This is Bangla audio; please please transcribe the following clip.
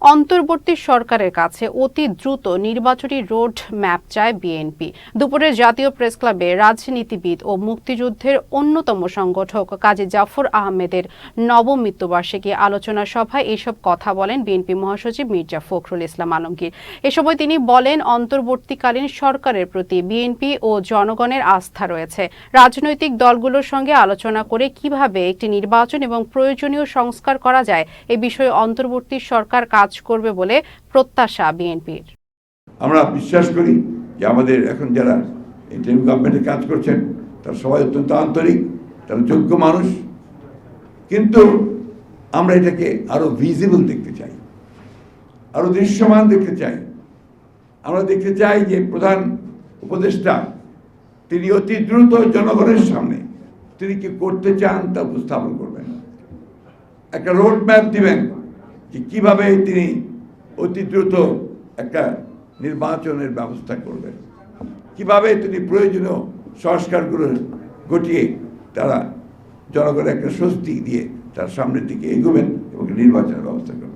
অন্তর্বর্তী সরকারের কাছে অতি দ্রুত নির্বাচনী রোড ম্যাপ চায় বিএনপি। দুপুরে জাতীয় প্রেস ক্লাবে রাজনীতিবিদ ও মুক্তিযুদ্ধের অন্যতম সংগঠক কাজী জাফর আহমেদের নবম মৃত্যুবার্ষিকী আলোচনা সভায় এসব কথা বলেন বিএনপি মহাসচিব মির্জা ফখরুল ইসলাম আলমগীর। এ সময় তিনি বলেন, অন্তর্বর্তীকালীন সরকারের প্রতি বিএনপি ও জনগণের আস্থা রয়েছে। রাজনৈতিক দলগুলোর সঙ্গে আলোচনা করে কীভাবে একটি নির্বাচন এবং প্রয়োজনীয় সংস্কার করা যায় এ বিষয়ে অন্তর্বর্তী সরকার কাজ করবে বলে প্রত্যাশা বিএনপির। আমরা বিশ্বাস করি যে আমাদের এখন যারা ইন্টারিম গভর্নমেন্টে কাজ করছেন, তারা সবাই অত্যন্ত আন্তরিক, তারা যোগ্য মানুষ। কিন্তু আমরা এটাকে আরও ভিজিবল দেখতে চাই, আরও দৃশ্যমান দেখতে চাই। আমরা দেখতে চাই যে প্রধান উপদেষ্টা, তিনি অতি দ্রুত জনগণের সামনে তিনি কি করতে চান তা উপস্থাপন করবেন। একটা রোড ম্যাপ দিবেন। যে কীভাবে তিনি অতি দ্রুত একটা নির্বাচনের ব্যবস্থা করবেন। কীভাবে তিনি প্রয়োজনীয় সংস্কারগুলো ঘটিয়ে তারা জনগণের একটা স্বস্তি দিয়ে তার সামনের দিকে এগোবেন এবং নির্বাচনের ব্যবস্থা করবেন।